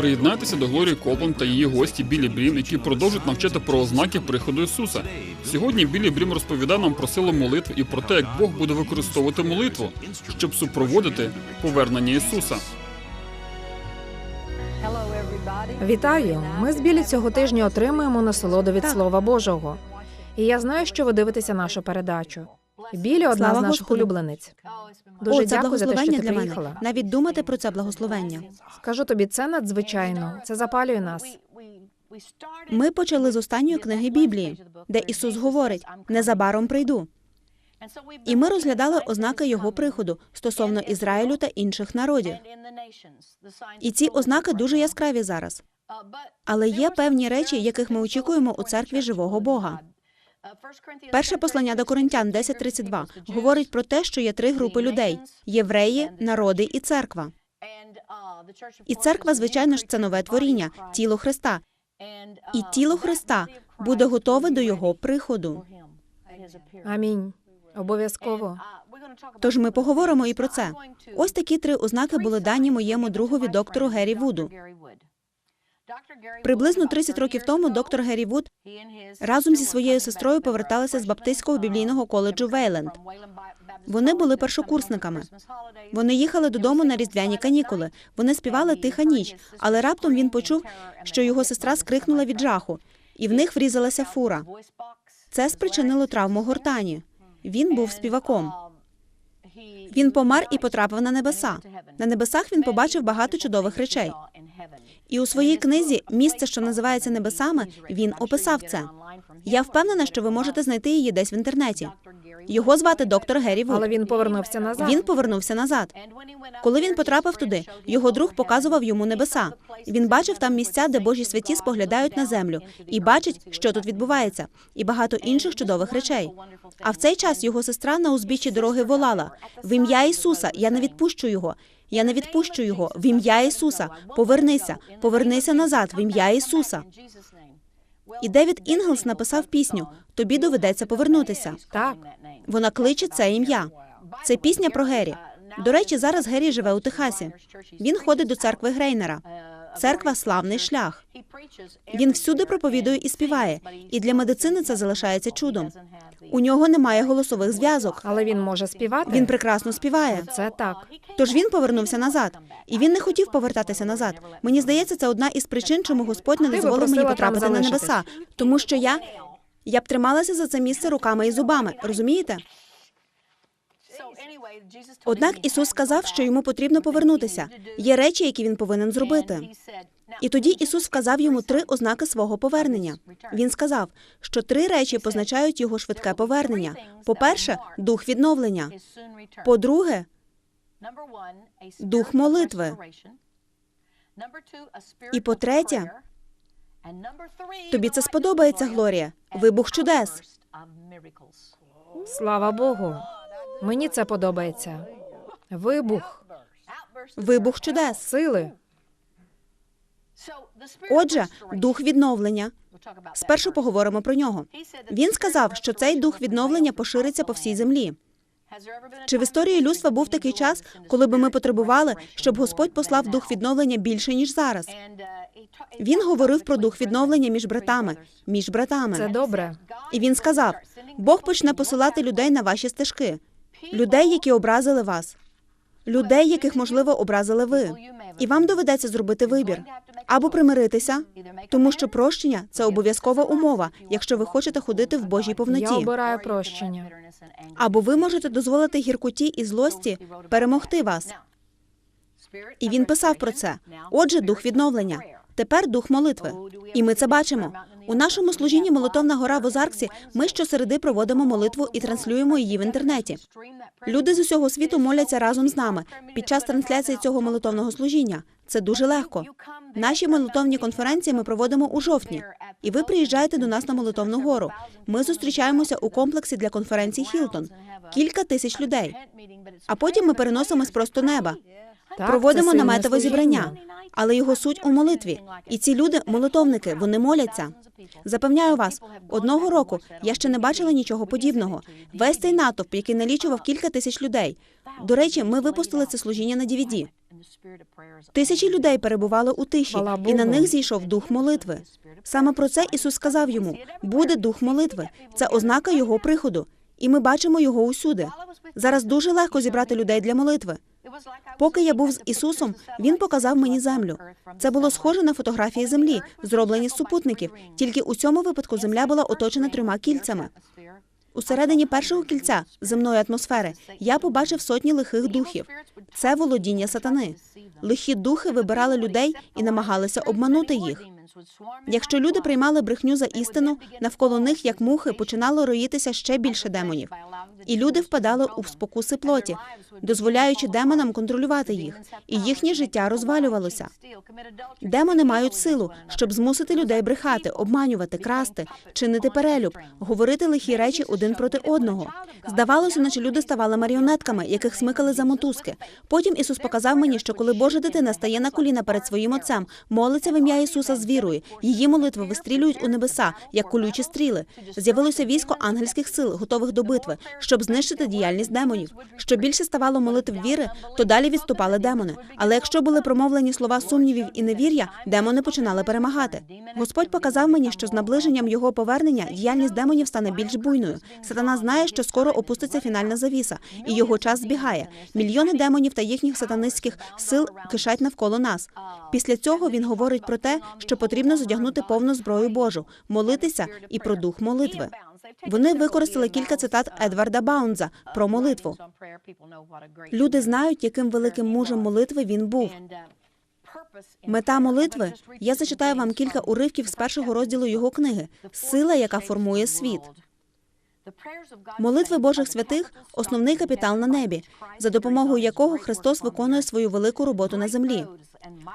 Приєднайтеся до Глорії Копланд та її гості Білі Брім, які продовжують навчати про ознаки приходу Ісуса. Сьогодні Білі Брім розповідає нам про силу молитви і про те, як Бог буде використовувати молитву, щоб супроводити повернення Ісуса. Вітаю! Ми з Білі цього тижня отримуємо насолоду від Слова Божого. І я знаю, що ви дивитеся нашу передачу. Білі одна Слава з наших Господу. улюблениць. Дуже О, це дякую за те, що благословення ти для мене. Навіть думати про це благословення. Скажу тобі, це надзвичайно. Це запалює нас. Ми почали з останньої книги Біблії, де Ісус говорить: незабаром прийду. І ми розглядали ознаки його приходу стосовно Ізраїлю та інших народів. І ці ознаки дуже яскраві зараз. Але є певні речі, яких ми очікуємо у церкві живого Бога. Перше послання до Коринтян 10.32 говорить про те, що є три групи людей: євреї, народи і церква. І церква, звичайно ж, це нове творіння, тіло Христа. І тіло Христа буде готове до його приходу. Амінь. Обов'язково. Тож ми поговоримо і про це. Ось такі три ознаки були дані моєму другові доктору Геррі Вуду. Приблизно 30 років тому доктор Геррі Вуд разом зі своєю сестрою поверталися з Баптистського біблійного коледжу Вейленд. Вони були першокурсниками. Вони їхали додому на різдвяні канікули. Вони співали тиха ніч, але раптом він почув, що його сестра скрикнула від жаху, і в них врізалася фура. Це спричинило травму гортані. Він був співаком. Він помер і потрапив на небеса. На небесах він побачив багато чудових речей. І у своїй книзі Місце, що називається небесами, він описав це. Я впевнена, що ви можете знайти її десь в інтернеті. Його звати доктор Геррі Вуд. Але він повернувся назад. Він повернувся назад. Коли він потрапив туди, його друг показував йому небеса. Він бачив там місця, де Божі святі споглядають на землю, і бачить, що тут відбувається, і багато інших чудових речей. А в цей час його сестра на узбіччі дороги волала: в ім'я Ісуса, я не відпущу його. Я не відпущу його. В ім'я Ісуса. Повернися, повернися назад, в ім'я Ісуса. І Девід Інглс написав пісню Тобі доведеться повернутися. Так. Вона кличе це ім'я. Це пісня про Геррі. До речі, зараз Геррі живе у Техасі. Він ходить до церкви Грейнера. Церква славний шлях. Він всюди проповідує і співає, і для медицини це залишається чудом. У нього немає голосових зв'язок. Але він може співати. Він прекрасно співає. Це так. Тож він повернувся назад, і він не хотів повертатися назад. Мені здається, це одна із причин, чому Господь не дозволив мені потрапити на небеса, тому що я. Я б трималася за це місце руками і зубами, розумієте? Однак Ісус сказав, що йому потрібно повернутися. Є речі, які він повинен зробити. І тоді Ісус вказав йому три ознаки свого повернення. Він сказав, що три речі позначають його швидке повернення. По-перше, дух відновлення. По-друге, дух молитви. І по-третє, тобі це сподобається, Глорія. Вибух чудес. Слава Богу. Мені це подобається. Вибух, Вибух чудес. сили. Отже, дух відновлення. Спершу поговоримо про нього. Він сказав, що цей дух відновлення пошириться по всій землі. Чи в історії людства був такий час, коли би ми потребували, щоб Господь послав дух відновлення більше ніж зараз? Він говорив про дух відновлення між братами, між братами. Це добре. І він сказав: Бог почне посилати людей на ваші стежки, людей, які образили вас, людей, яких можливо образили ви. І вам доведеться зробити вибір або примиритися, тому що прощення це обов'язкова умова, якщо ви хочете ходити в Божій Я повноті. обираю прощення. Або ви можете дозволити гіркоті і злості перемогти вас. І він писав про це. Отже, дух відновлення. Тепер дух молитви. І ми це бачимо. У нашому служінні Молитовна гора в Озарксі ми щосереди проводимо молитву і транслюємо її в інтернеті. Люди з усього світу моляться разом з нами під час трансляції цього молитовного служіння. Це дуже легко. Наші молитовні конференції ми проводимо у жовтні, і ви приїжджаєте до нас на молитовну гору. Ми зустрічаємося у комплексі для конференцій Хілтон. Кілька тисяч людей. А потім ми переносимось просто неба. Так, Проводимо наметове зібрання, але його суть у молитві. І ці люди молитовники, вони моляться. Запевняю вас, одного року я ще не бачила нічого подібного. Весь цей натовп, який налічував кілька тисяч людей. До речі, ми випустили це служіння на DVD. Тисячі людей перебували у тиші, і на них зійшов дух молитви. Саме про це Ісус сказав йому: буде дух молитви. Це ознака його приходу, і ми бачимо його усюди. Зараз дуже легко зібрати людей для молитви. Поки я був з Ісусом, він показав мені землю. Це було схоже на фотографії землі, зроблені з супутників. Тільки у цьому випадку земля була оточена трьома кільцями. Усередині першого кільця земної атмосфери я побачив сотні лихих духів. Це володіння сатани. Лихі духи вибирали людей і намагалися обманути їх. Якщо люди приймали брехню за істину, навколо них, як мухи, починало роїтися ще більше демонів. І люди впадали у спокуси плоті, дозволяючи демонам контролювати їх, і їхнє життя розвалювалося. Демони мають силу, щоб змусити людей брехати, обманювати, красти, чинити перелюб, говорити лихі речі один проти одного. Здавалося, наче люди ставали маріонетками, яких смикали за мотузки. Потім Ісус показав мені, що коли Божа дитина стає на коліна перед своїм отцем, молиться в ім'я Ісуса з вірою, її молитви вистрілюють у небеса, як колючі стріли. З'явилося військо ангельських сил, готових до битви, щоб знищити діяльність демонів. Що більше ставало молитв віри, то далі відступали демони. Але якщо були промовлені слова сумнівів і невір'я, демони починали перемагати. Господь показав мені, що з наближенням його повернення діяльність демонів стане більш буйною. Сатана знає, що скоро опуститься фінальна завіса, і його час збігає. Мільйони демонів та їхніх сатанистських сил кишать навколо нас. Після цього він говорить про те, що потрібно задягнути повну зброю Божу, молитися і про дух молитви. Вони використали кілька цитат Едварда Баунза про молитву. Люди знають, яким великим мужем молитви він був. Мета молитви я зачитаю вам кілька уривків з першого розділу його книги Сила, яка формує світ. Молитви Божих святих основний капітал на небі, за допомогою якого Христос виконує свою велику роботу на землі.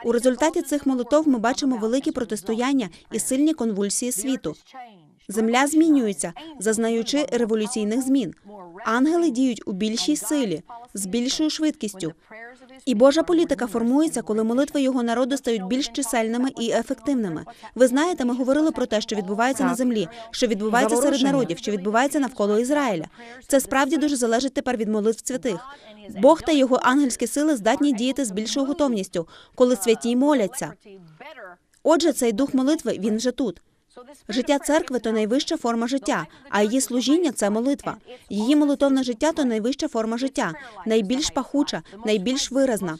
У результаті цих молитов ми бачимо великі протистояння і сильні конвульсії світу. Земля змінюється, зазнаючи революційних змін. Ангели діють у більшій силі, з більшою швидкістю. І Божа політика формується, коли молитви його народу стають більш чисельними і ефективними. Ви знаєте, ми говорили про те, що відбувається на землі, що відбувається серед народів, що відбувається навколо Ізраїля. Це справді дуже залежить тепер від молитв святих. Бог та його ангельські сили здатні діяти з більшою готовністю, коли святі моляться. Отже, цей дух молитви він вже тут. Життя церкви то найвища форма життя, а її служіння це молитва. Її молитовне життя то найвища форма життя, найбільш пахуча, найбільш виразна.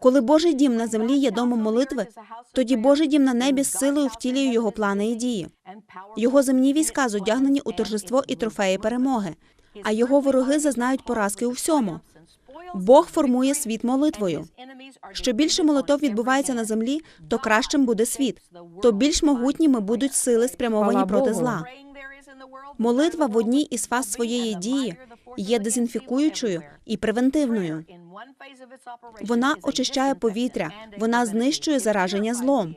Коли Божий дім на землі є домом молитви, тоді Божий дім на небі з силою втілює його плани і дії. Його земні війська зодягнені у торжество і трофеї перемоги, а його вороги зазнають поразки у всьому. Бог формує світ молитвою. Що більше молитов відбувається на землі, то кращим буде світ, то більш могутніми будуть сили, спрямовані проти зла. Молитва в одній із фаз своєї дії є дезінфікуючою і превентивною. Вона очищає повітря, вона знищує зараження злом.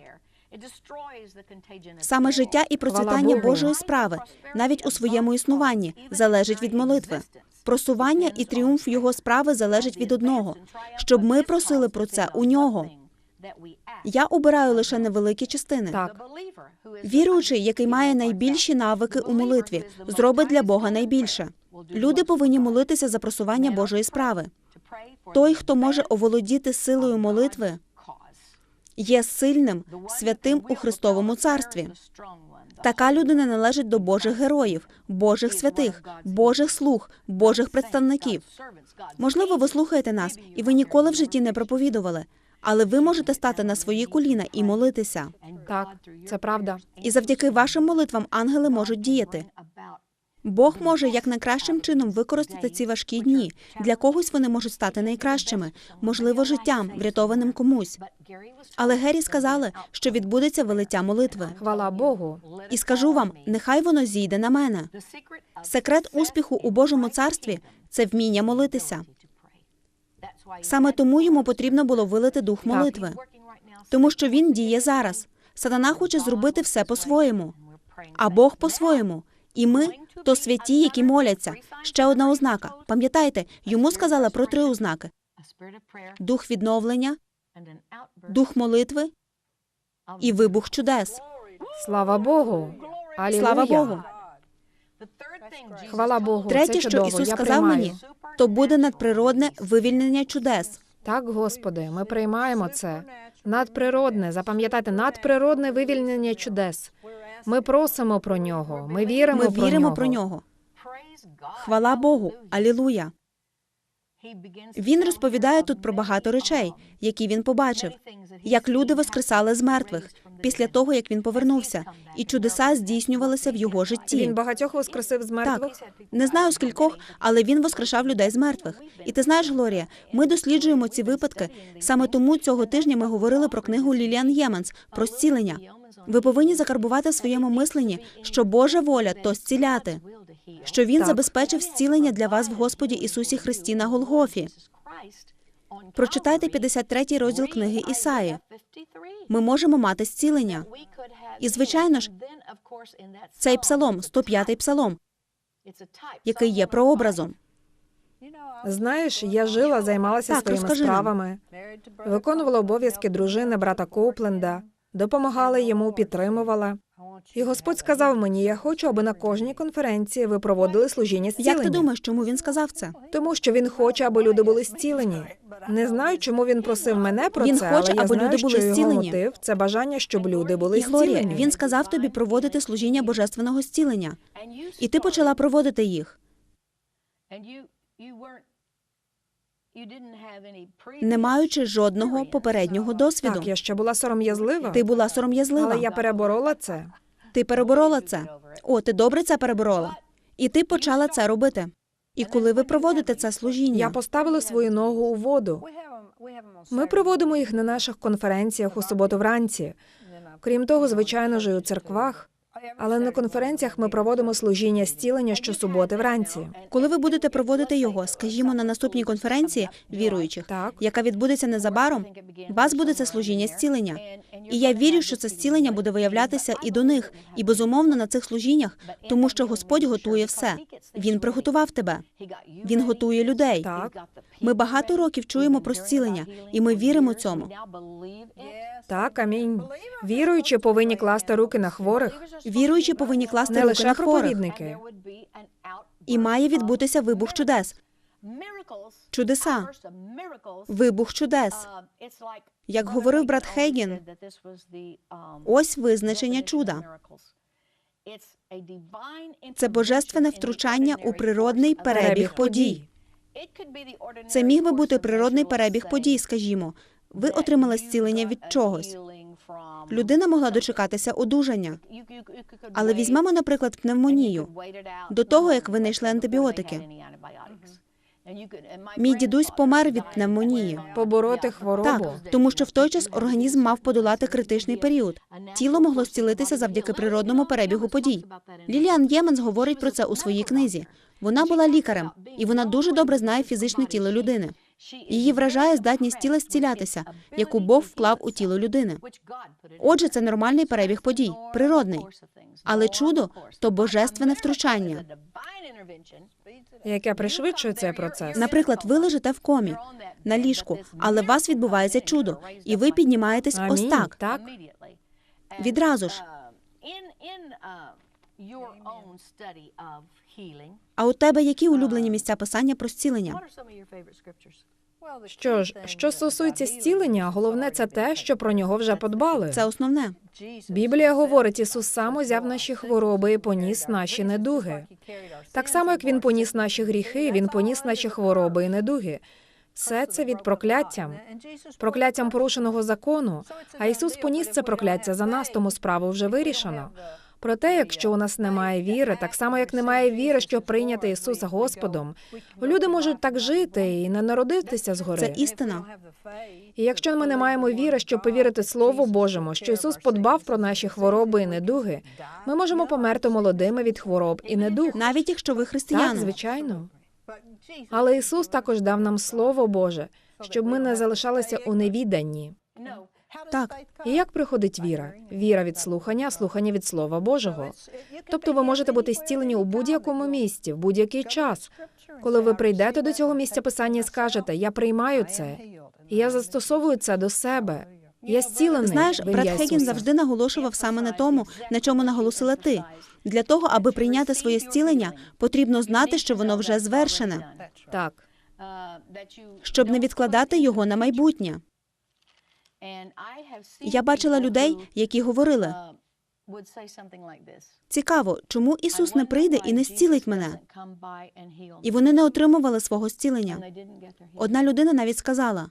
Саме життя і процвітання Божої справи, навіть у своєму існуванні, залежить від молитви. Просування і тріумф його справи залежить від одного, щоб ми просили про це у нього. Я обираю лише невеликі частини. Так. Віруючий, який має найбільші навики у молитві, зробить для Бога найбільше. Люди повинні молитися за просування Божої справи. Той, хто може оволодіти силою молитви, є сильним, святим у Христовому царстві. Така людина належить до Божих героїв, Божих святих, Божих слуг, Божих представників. Можливо, ви слухаєте нас, і ви ніколи в житті не проповідували, але ви можете стати на свої коліна і молитися. Так, це правда. І завдяки вашим молитвам ангели можуть діяти. Бог може як найкращим чином використати ці важкі дні. Для когось вони можуть стати найкращими, можливо, життям, врятованим комусь. Але Гері сказали, що відбудеться велиття молитви. Хвала Богу. І скажу вам, нехай воно зійде на мене. Секрет успіху у Божому царстві це вміння молитися. Саме тому йому потрібно було вилити дух молитви, тому що він діє зараз. Сатана хоче зробити все по-своєму, а Бог по-своєму. І ми то святі, які моляться. Ще одна ознака. Пам'ятайте, йому сказали про три ознаки: дух відновлення, дух молитви і вибух чудес. Слава Богу. Алілуя. Слава Богу. Хвала Богу. Третє, це що. Ісус Я сказав приймаю. мені, то буде надприродне вивільнення чудес. Так, Господи, ми приймаємо це. Надприродне, запам'ятайте, надприродне вивільнення чудес. Ми просимо про нього. Ми віримо, Ми про, віримо нього. про нього. Хвала Богу, алілуя. Він розповідає тут про багато речей, які він побачив, як люди воскресали з мертвих після того, як він повернувся, і чудеса здійснювалися в його житті. Він багатьох воскресив з мертвих. Так, не знаю скількох, але він воскрешав людей з мертвих. І ти знаєш, Глорія, ми досліджуємо ці випадки. Саме тому цього тижня ми говорили про книгу Ліліан Єменс про зцілення. Ви повинні закарбувати в своєму мисленні, що Божа воля то зціляти, що він Так. забезпечив зцілення для вас в Господі Ісусі Христі на Голгофі. Прочитайте 53-й розділ книги Ісаї. Ми можемо мати зцілення. І звичайно ж, Цей псалом, 105-й псалом, який є прообразом. Знаєш, я жила, займалася Так, своїми справами, виконувала обов'язки дружини брата Копленда, допомагала йому, підтримувала. І Господь сказав мені: я хочу, аби на кожній конференції ви проводили служіння зцілення. Як ти думаєш, чому він сказав це? Тому що він хоче, аби люди були зцілені. Не знаю, чому він просив мене про Він це, хоче, але я аби знаю, люди були що його зцілені. мотив – це бажання, щоб люди були І Глорія, зцілені. він сказав тобі проводити служіння божественного зцілення, і ти почала проводити їх. Не маючи жодного попереднього досвіду. Так, я ще була сором'язлива, Ти була сором'язлива. але я переборола це. Ти переборола це. О, ти добре це переборола. І ти почала це робити. І коли ви проводите це служіння, Я поставила свою ногу у воду. Ми проводимо їх на наших конференціях у суботу вранці. Крім того, звичайно ж, і у церквах. Але на конференціях ми проводимо служіння зцілення щосуботи вранці. коли ви будете проводити його, скажімо, на наступній конференції віруючих, Так. яка відбудеться незабаром, у вас буде це служіння зцілення. І я вірю, що це зцілення буде виявлятися і до них, і безумовно на цих служіннях, тому що Господь готує все. Він приготував тебе. Він готує людей. Так. Ми багато років чуємо про зцілення, і ми віримо цьому. Так, амінь. Віруючі повинні класти руки на хворих. Віруючі повинні класти Не руки лише на хворих. проповідники. І має відбутися вибух чудес. Чудеса. Вибух чудес. Як говорив брат Хейген, Ось визначення чуда. Це божественне втручання у природний перебіг подій. Це міг би бути природний перебіг подій, скажімо. Ви отримали зцілення від чогось. Людина могла дочекатися одужання. Але візьмемо, наприклад, пневмонію. До того, як ви знайшли антибіотики. Мій дідусь помер від пневмонії. Побороти хворобу. Так, тому що в той час організм мав подолати критичний період. Тіло могло зцілитися завдяки природному перебігу подій. Ліліан Єменс говорить про це у своїй книзі. Вона була лікарем, і вона дуже добре знає фізичне тіло людини. Її вражає здатність тіла зцілятися, яку Бог вклав у тіло людини. Отже, це нормальний перебіг подій, природний. Але чудо то божественне втручання. Яке пришвидшує цей процес. Наприклад, ви лежите в комі на ліжку, але у вас відбувається чудо, і ви піднімаєтесь ось так. Так. Відразу ж. А у тебе які улюблені місця писання про зцілення? Що ж, що стосується зцілення, головне це те, що про нього вже подбали. Це основне. Біблія говорить, Ісус сам узяв наші хвороби і поніс наші недуги. Так само, як він поніс наші гріхи, він поніс наші хвороби і недуги. Все це від прокляттям, прокляттям порушеного закону. А Ісус поніс це прокляття за нас, тому справу вже вирішено. Проте, якщо у нас немає віри, так само як немає віри, що прийняти Ісуса Господом, люди можуть так жити і не народитися Це істина. І якщо ми не маємо віри, щоб повірити Слову Божому, що Ісус подбав про наші хвороби і недуги, ми можемо померти молодими від хвороб і недуг. Навіть якщо ви Так, християни. звичайно. Але Ісус також дав нам Слово Боже, щоб ми не залишалися у невіданні. Так. І як приходить віра? Віра від слухання, слухання від Слова Божого. Тобто ви можете бути зцілені у будь-якому місці, в будь-який час. Коли ви прийдете до цього місця писання і скажете, я приймаю це, і я застосовую це до себе. Я зцілений. Знаєш, брат Ісуса. завжди наголошував саме на тому, на чому наголосила ти. Для того, аби прийняти своє зцілення, потрібно знати, що воно вже звершене. Так. щоб не відкладати його на майбутнє. Я бачила людей, які говорили: цікаво, чому Ісус не прийде і не зцілить мене. І вони не отримували свого зцілення. Одна людина навіть сказала: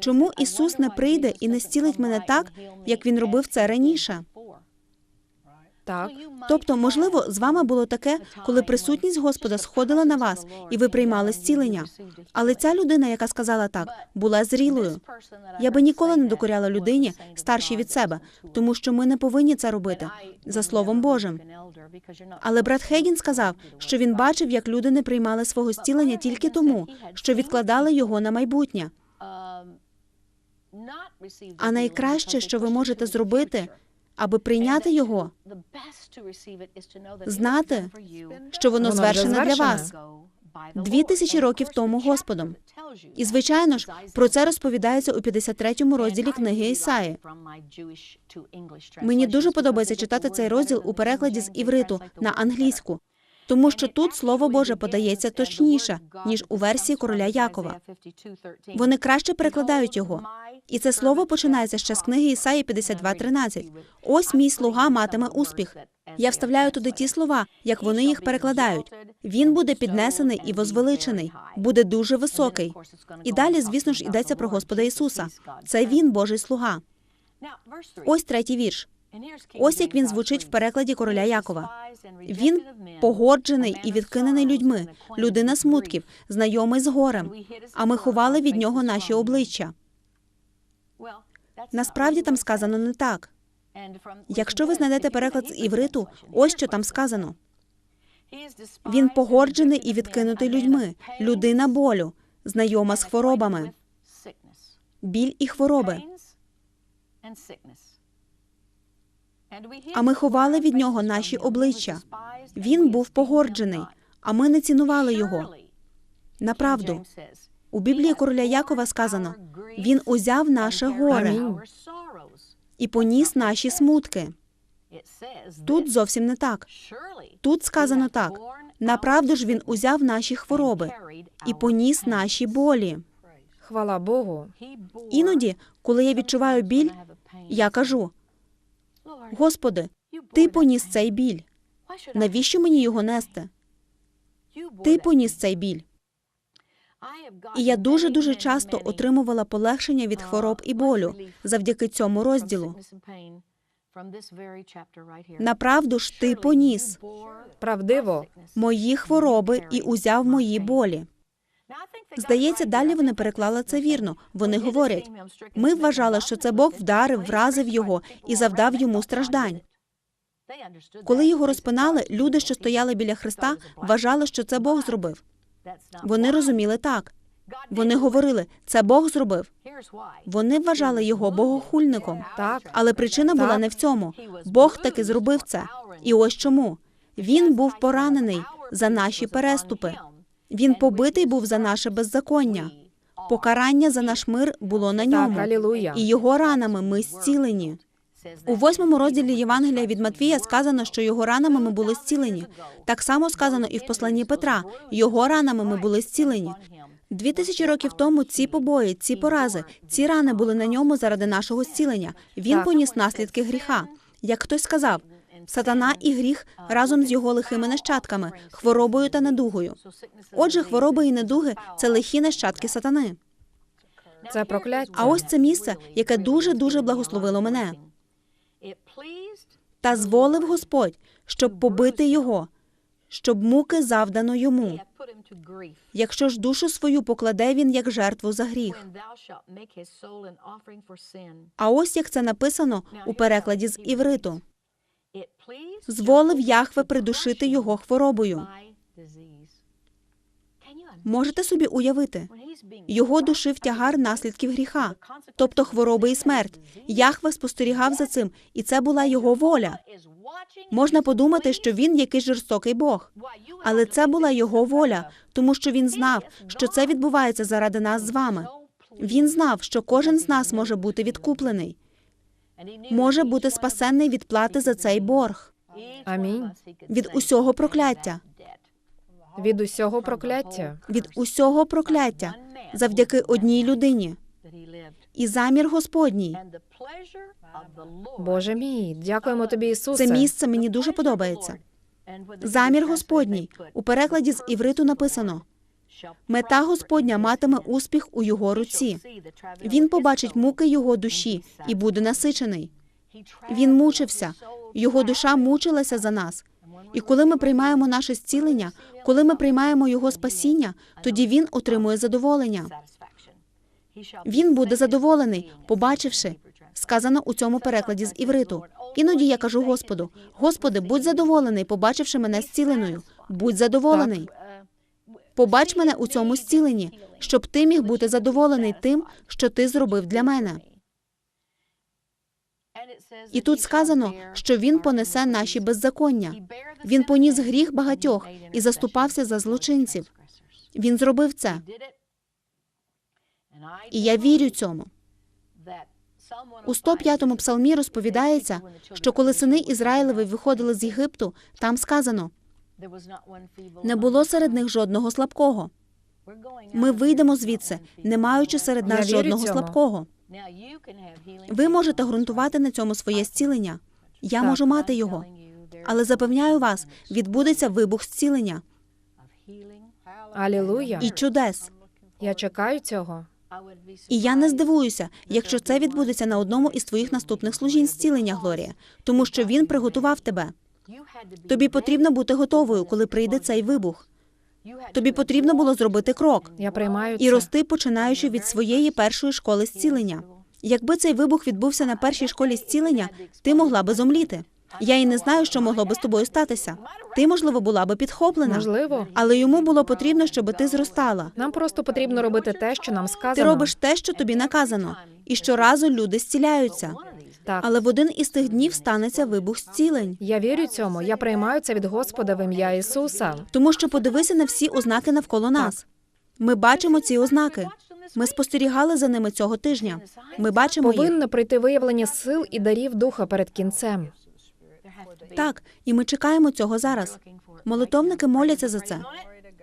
Чому Ісус не прийде і не зцілить мене так, як Він робив це раніше? Так, Тобто, можливо, з вами було таке, коли присутність Господа сходила на вас, і ви приймали зцілення. Але ця людина, яка сказала так, була зрілою. Я би ніколи не докоряла людині, старшій від себе, тому що ми не повинні це робити за Словом Божим. Але брат Хейгін сказав, що він бачив, як люди не приймали свого зцілення тільки тому, що відкладали його на майбутнє. А найкраще, що ви можете зробити, аби прийняти його, знати, що воно звершене для вас. Дві тисячі років тому Господом. І, звичайно ж, про це розповідається у 53-му розділі книги Ісаї. Мені дуже подобається читати цей розділ у перекладі з івриту на англійську, тому що тут Слово Боже подається точніше, ніж у версії короля Якова. Вони краще перекладають його. І це слово починається ще з книги Ісаї 52.13. Ось мій слуга матиме успіх. Я вставляю туди ті слова, як вони їх перекладають. Він буде піднесений і возвеличений, буде дуже високий. І далі, звісно ж, йдеться про Господа Ісуса. Це він, Божий слуга. Ось третій вірш. Ось як він звучить в перекладі короля Якова. Він погоджений і відкинений людьми, людина смутків, знайомий з горем. А ми ховали від нього наші обличчя. Насправді там сказано не так. Якщо ви знайдете переклад з івриту, ось що там сказано. Він погоджений і відкинутий людьми, людина болю, знайома з хворобами, біль і хвороби. А ми ховали від нього наші обличчя. Він був погоджений, а ми не цінували його. Направду, у Біблії короля Якова сказано: він узяв наше горе і поніс наші смутки. Тут зовсім не так. Тут сказано так: направду ж він узяв наші хвороби і поніс наші болі. хвала Богу. Іноді, коли я відчуваю біль, я кажу: Господи, ти поніс цей біль. Навіщо мені його нести? Ти поніс цей біль. І я дуже дуже часто отримувала полегшення від хвороб і болю завдяки цьому розділу. Направду ж ти поніс Правдиво. мої хвороби і узяв мої болі. Здається, далі вони переклали це вірно. Вони говорять: ми вважали, що це Бог вдарив, вразив його і завдав йому страждань. Коли його розпинали, люди, що стояли біля Христа, вважали, що це Бог зробив. Вони розуміли так. Вони говорили, це Бог зробив. Вони вважали його богохульником. Так. Але причина була не в цьому. Бог таки зробив це. І ось чому. Він був поранений за наші переступи. Він побитий був за наше беззаконня. Покарання за наш мир було на ньому. І його ранами ми зцілені. У восьмому розділі Євангелія від Матвія сказано, що його ранами ми були зцілені. Так само сказано і в посланні Петра. Його ранами ми були зцілені. Дві тисячі років тому ці побої, ці порази, ці рани були на ньому заради нашого зцілення. Він поніс наслідки гріха. Як хтось сказав, сатана і гріх разом з його лихими нащадками, хворобою та недугою. Отже, хвороби і недуги це лихі нащадки сатани. Це прокляття. А ось це місце, яке дуже дуже благословило мене. Та зволив Господь, щоб побити його, щоб муки завдано йому. Якщо ж душу свою покладе він як жертву за гріх. А ось як це написано у перекладі з івриту. Зволив Яхве придушити його хворобою. Можете собі уявити, його душив тягар наслідків гріха, тобто хвороби і смерть. Яхве спостерігав за цим, і це була його воля. Можна подумати, що він якийсь жорстокий Бог, але це була його воля, тому що він знав, що це відбувається заради нас з вами. Він знав, що кожен з нас може бути відкуплений, може бути спасенний від плати за цей борг, Амінь. від усього прокляття. від усього прокляття. від усього прокляття завдяки одній людині. І замір Господній. Боже мій, дякуємо тобі, Ісусе. Це місце мені дуже подобається. Замір Господній у перекладі з івриту написано: мета Господня матиме успіх у його руці. Він побачить муки його душі і буде насичений. Він мучився, його душа мучилася за нас. І коли ми приймаємо наше зцілення, коли ми приймаємо його спасіння, тоді він отримує задоволення. Він буде задоволений, побачивши. Сказано у цьому перекладі з івриту. Іноді я кажу Господу: Господи, будь задоволений, побачивши мене зціленою. Будь задоволений. Побач мене у цьому зціленні, щоб ти міг бути задоволений тим, що ти зробив для мене. І тут сказано, що він понесе наші беззаконня. Він поніс гріх багатьох і заступався за злочинців. Він зробив це, і я вірю цьому. У 105-му псалмі розповідається, що коли сини Ізраїлеві виходили з Єгипту, там сказано: не було серед них жодного слабкого. Ми вийдемо звідси, не маючи серед нас жодного цьому. слабкого. Ви можете ґрунтувати на цьому своє зцілення. Я Так. можу мати його, але запевняю вас, відбудеться вибух зцілення Алілуя. і чудес. Я чекаю цього. І я не здивуюся, якщо це відбудеться на одному із твоїх наступних служінь зцілення, Глорія, тому що він приготував тебе. Тобі потрібно бути готовою, коли прийде цей вибух. Тобі потрібно було зробити крок Я приймаю і це. рости, починаючи від своєї першої школи зцілення. Якби цей вибух відбувся на першій школі зцілення, ти могла би зомліти. Я і не знаю, що могло би з тобою статися. Ти, можливо, була би підхоплена. Можливо. Але йому було потрібно, щоб ти зростала. Нам просто потрібно робити те, що нам сказано. Ти робиш те, що тобі наказано, і щоразу люди зціляються. Так. Але в один із тих днів станеться вибух зцілень. Я вірю цьому. Я приймаю це від Господа в ім'я Ісуса. Тому що подивися на всі ознаки навколо нас. Ми бачимо ці ознаки. Ми спостерігали за ними цього тижня. Ми бачимо їх. Повинно прийти виявлення сил і дарів духа перед кінцем. Так, і ми чекаємо цього зараз. Молитовники моляться за це.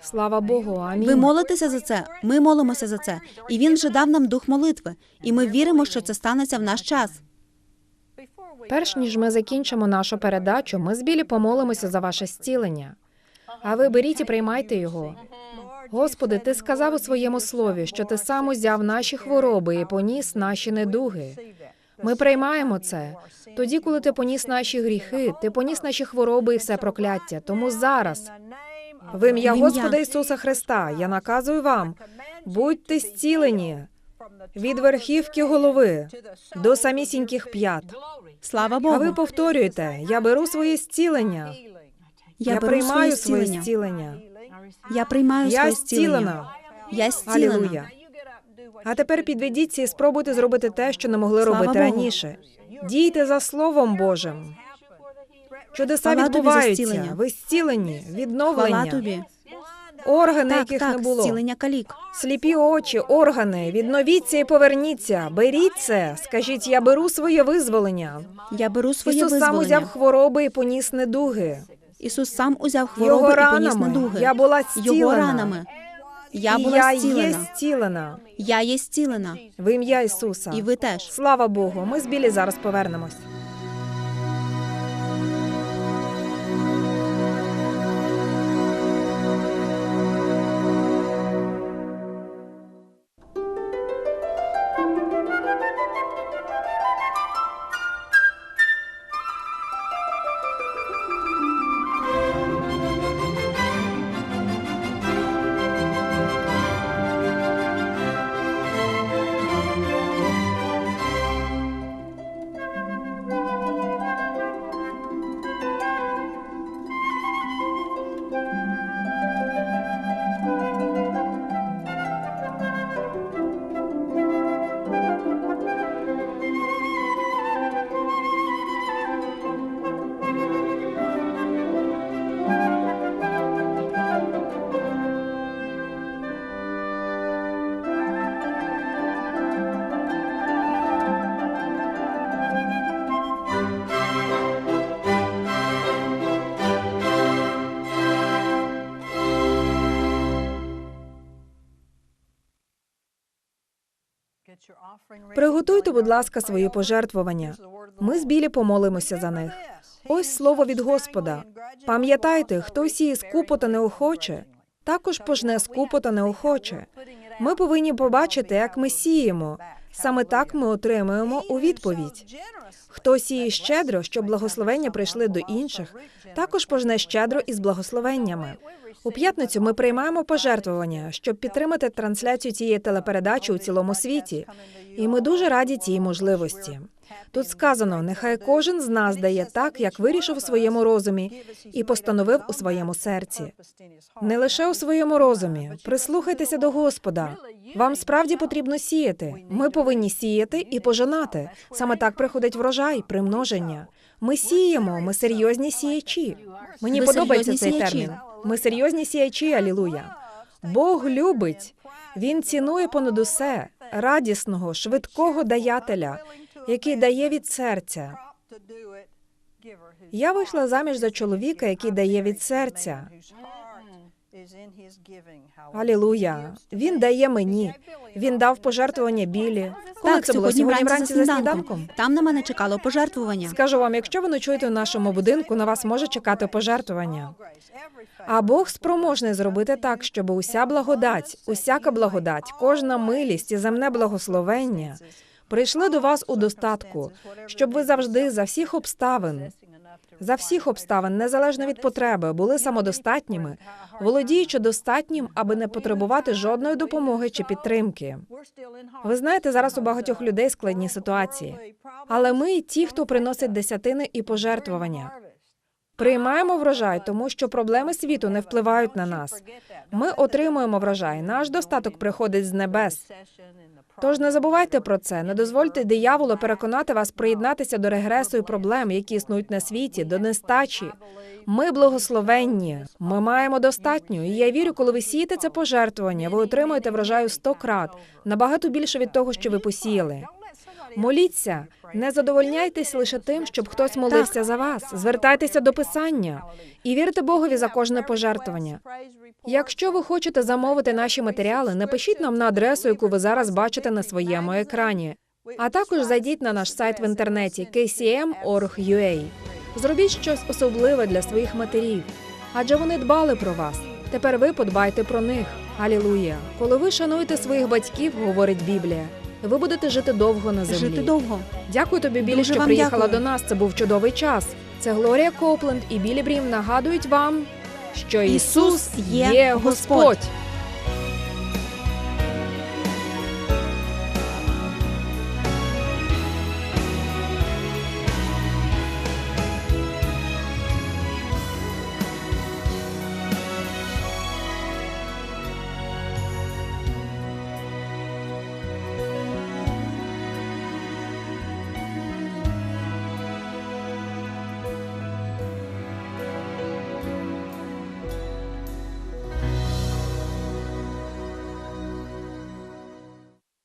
Слава Богу, амінь. Ви молитеся за це, ми молимося за це. І він вже дав нам дух молитви. І ми віримо, що це станеться в наш час. Перш ніж ми закінчимо нашу передачу, ми з Білі помолимося за ваше зцілення. А ви беріть і приймайте його. Господи, ти сказав у своєму слові, що ти сам узяв наші хвороби і поніс наші недуги. Ми приймаємо це. Тоді, коли ти поніс наші гріхи, ти поніс наші хвороби і все прокляття. Тому зараз, в ім'я Господа Ісуса Христа, я наказую вам, будьте зцілені від верхівки голови до самісіньких п'ят. Слава Богу. А ви повторюєте: я беру своє зцілення. Я, Я, беру приймаю своє зцілення. Я приймаю Я своє зцілення. зцілена. Я зцілена. Алілуя. А тепер підведіться і спробуйте зробити те, що не могли Слава робити Богу. раніше. Дійте за Словом Божим. Чудеса Хвала відбуваються. Ви зцілені, Хвала тобі. Органи, Так, яких так, не було. зцілення калік. Сліпі очі, органи, відновіться і поверніться. Беріть це. Скажіть, я беру своє визволення. Я беру своє Ісус сам узяв хвороби і поніс недуги. Ісус сам узяв хвороби Його і поніс ранами недуги. я була Його ранами. Я і була я є зцілена. зцілена. Я є зцілена. В ім'я Ісуса. І ви теж. Слава Богу, ми з Білі зараз повернемось. Приготуйте, будь ласка, свої пожертвування. Ми з білі помолимося за них. Ось слово від Господа. Пам'ятайте, хто сіє скупо та неохоче, також пожне скупо та неохоче. Ми повинні побачити, як ми сіємо. Саме так ми отримуємо у відповідь. Хто сіє щедро, щоб благословення прийшли до інших, також пожне щедро із благословеннями. У п'ятницю ми приймаємо пожертвування, щоб підтримати трансляцію цієї телепередачі у цілому світі. І ми дуже раді цій можливості. Тут сказано: нехай кожен з нас дає так, як вирішив у своєму розумі і постановив у своєму серці. Не лише у своєму розумі. Прислухайтеся до Господа. Вам справді потрібно сіяти. Ми повинні сіяти і пожинати. Саме так приходить врожай, примноження. Ми сіємо, ми серйозні сіячі. Мені Ви подобається цей сіячі. термін. Ми серйозні сіячі, алілуя. Бог любить. Він цінує понад усе радісного, швидкого даятеля, який дає від серця. Я вийшла заміж за чоловіка, який дає від серця. Алілуя. Він дає мені. Він дав пожертвування білі. Коли так, це було сьогодні вранці за сніданком. Там на мене чекало пожертвування. Скажу вам, якщо ви ночуєте в нашому будинку, на вас може чекати пожертвування. А Бог спроможний зробити так, щоб уся благодать, усяка благодать, кожна милість і земне благословення прийшли до вас у достатку, щоб ви завжди за всіх обставин, за всіх обставин, незалежно від потреби, були самодостатніми, володіючи достатнім, аби не потребувати жодної допомоги чи підтримки. Ви знаєте, зараз у багатьох людей складні ситуації, але ми ті, хто приносить десятини і пожертвування. Приймаємо врожай, тому що проблеми світу не впливають на нас. Ми отримуємо врожай. Наш достаток приходить з небес. Тож не забувайте про це. Не дозвольте дияволу переконати вас приєднатися до регресу і проблем, які існують на світі, до нестачі. Ми благословенні. Ми маємо достатньо. І я вірю, коли ви сієте це пожертвування, ви отримуєте врожаю сто крат, набагато більше від того, що ви посіяли. Моліться, не задовольняйтесь лише тим, щоб хтось молився за вас. Звертайтеся до писання і вірте Богові за кожне пожертвування. Якщо ви хочете замовити наші матеріали, напишіть нам на адресу, яку ви зараз бачите на своєму екрані. А також зайдіть на наш сайт в інтернеті kcm.org.ua. Зробіть щось особливе для своїх матерів, адже вони дбали про вас. Тепер ви подбайте про них. Алілуя! Коли ви шануєте своїх батьків, говорить Біблія, ви будете жити довго на землі. Жити довго. Дякую тобі, Білі, Дуже що вам приїхала дякую. до нас. Це був чудовий час. Це Глорія Копленд і Білі Брім нагадують вам, що Ісус є. Господь.